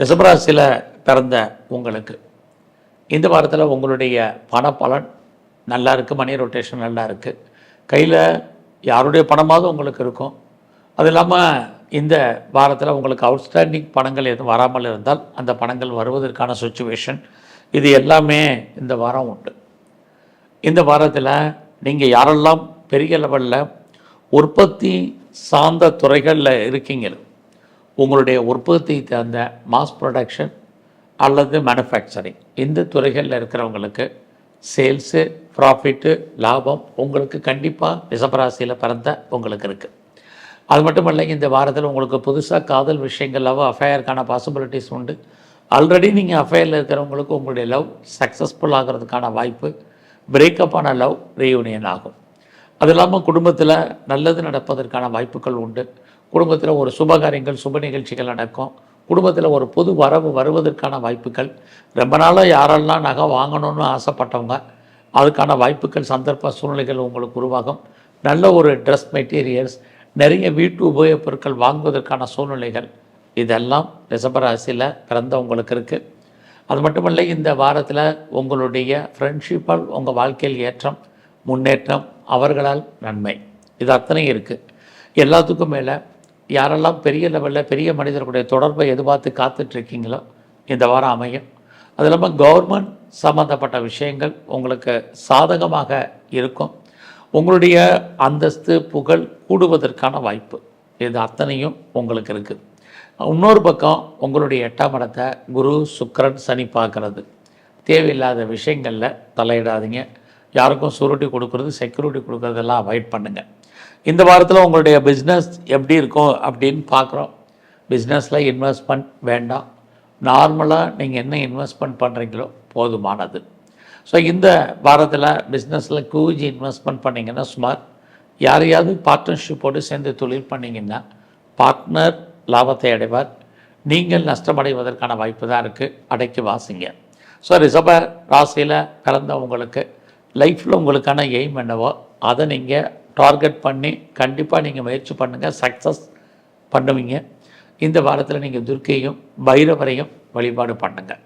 ரிஷபராசியில் பிறந்த உங்களுக்கு. இந்த வாரத்தில் உங்களுடைய பண பலன் நல்லா இருக்குது மணி ரொட்டேஷன் நல்லா இருக்குது கையில் யாருடைய பணமாவது உங்களுக்கு இருக்கும். அது இல்லாமல் இந்த வாரத்தில் உங்களுக்கு அவுட்ஸ்டாண்டிங் பணங்கள் எதுவும் வராமல் இருந்தால் அந்த பணங்கள் வருவதற்கான சுச்சுவேஷன் இது எல்லாமே இந்த வாரம் உண்டு. இந்த வாரத்தில் நீங்கள் யாரெல்லாம் பெரிய லெவலில் உற்பத்தி சார்ந்த துறைகளில் இருக்கீங்களோ உங்களுடைய உற்பத்தி தகுந்த மாஸ் ப்ரொடக்ஷன் அல்லது மேனுஃபேக்சரிங் இந்த துறைகளில் இருக்கிறவங்களுக்கு சேல்ஸு ப்ராஃபிட்டு லாபம் உங்களுக்கு கண்டிப்பாக ரிசபராசியில் பிறந்த உங்களுக்கு இருக்குது அது மட்டும் இல்லை இந்த வாரத்தில் உங்களுக்கு புதுசாக காதல் விஷயங்கள் லவ் அஃபேருக்கான பாசிபிலிட்டிஸ் உண்டு. ஆல்ரெடி நீங்கள் அஃபேரில் இருக்கிறவங்களுக்கு உங்களுடைய லவ் சக்ஸஸ்ஃபுல் ஆகிறதுக்கான வாய்ப்பு பிரேக்கப் ஆன லவ் ரீயூனியன் ஆகும். அது இல்லாமல் குடும்பத்தில் நல்லது நடப்பதற்கான வாய்ப்புகள் உண்டு. குடும்பத்தில் ஒரு சுபகாரியங்கள் சுப நிகழ்ச்சிகள் நடக்கும். குடும்பத்தில் ஒரு புது வரவு வருவதற்கான வாய்ப்புகள். ரொம்ப நாளாக யாரெல்லாம் நகை வாங்கணும்னு ஆசைப்பட்டவங்க அதுக்கான வாய்ப்புகள் சந்தர்ப்ப சூழ்நிலைகள் உங்களுக்கு உருவாகும். நல்ல ஒரு ட்ரெஸ் மெட்டீரியல்ஸ் நிறைய வீட்டு உபயோகப் பொருட்கள் வாங்குவதற்கான சூழ்நிலைகள். இதெல்லாம் ரிஷபராசியில் பிறந்தவங்களுக்கு இருக்குது அது மட்டுமல்ல இந்த வாரத்தில் உங்களுடைய ஃப்ரெண்ட்ஷிப்பால் உங்கள் வாழ்க்கையில் ஏற்றம் முன்னேற்றம் அவர்களால் நன்மை. இது அத்தனை இருக்குது எல்லாத்துக்கும் மேலே யாரெல்லாம் பெரிய லெவலில் பெரிய மனிதர்களுடைய தொடர்பை எதிர்பார்த்து காத்துட்ருக்கீங்களோ இந்த வாரம் அமையும். அது இல்லாமல் கவர்மெண்ட் சம்மந்தப்பட்ட விஷயங்கள் உங்களுக்கு சாதகமாக இருக்கும். உங்களுடைய அந்தஸ்து புகழ் கூடுவதற்கான வாய்ப்பு இது அத்தனையும் உங்களுக்கு இருக்குது இன்னொரு பக்கம் உங்களுடைய எட்டாம் இடத்தை குரு சுக்கிரன் சனி பார்க்கறது. தேவையில்லாத விஷயங்களில் தலையிடாதீங்க. யாருக்கும் சுருட்டி கொடுக்கறது செக்யூரிட்டி கொடுக்குறதெல்லாம் அவாய்ட் பண்ணுங்கள் இந்த வாரத்தில் உங்களுடைய பிஸ்னஸ் எப்படி இருக்கும் அப்படின்னு பார்க்குறோம். பிஸ்னஸில் இன்வெஸ்ட்மெண்ட் வேண்டாம். நார்மலாக நீங்கள் என்ன இன்வெஸ்ட்மெண்ட் பண்ணுறீங்களோ போதுமானது. ஸோ இந்த வாரத்தில் பிஸ்னஸில் கூஜி இன்வெஸ்ட்மெண்ட் பண்ணிங்கன்னா சுமார் யாரையாவது பார்ட்னர்ஷிப்போடு சேர்ந்து தொழில் பண்ணிங்கன்னா பார்ட்னர் லாபத்தை அடைவார். நீங்கள் நஷ்டமடைவதற்கான வாய்ப்பு தான் இருக்குது அடைக்கி வாசிங்க. ஸோ ரிஷப ராசியில் பிறந்தவங்களுக்கு லைஃப்பில் உங்களுக்கான எய்ம் என்னவோ அதை நீங்கள் டார்கெட் பண்ணி கண்டிப்பாக நீங்கள் முயற்சி பண்ணுங்கள் சக்ஸஸ் பண்ணுவீங்க. இந்த வாரத்தில் நீங்கள் துர்க்கையும் பைரவரையும் வழிபாடு பண்ணுங்கள்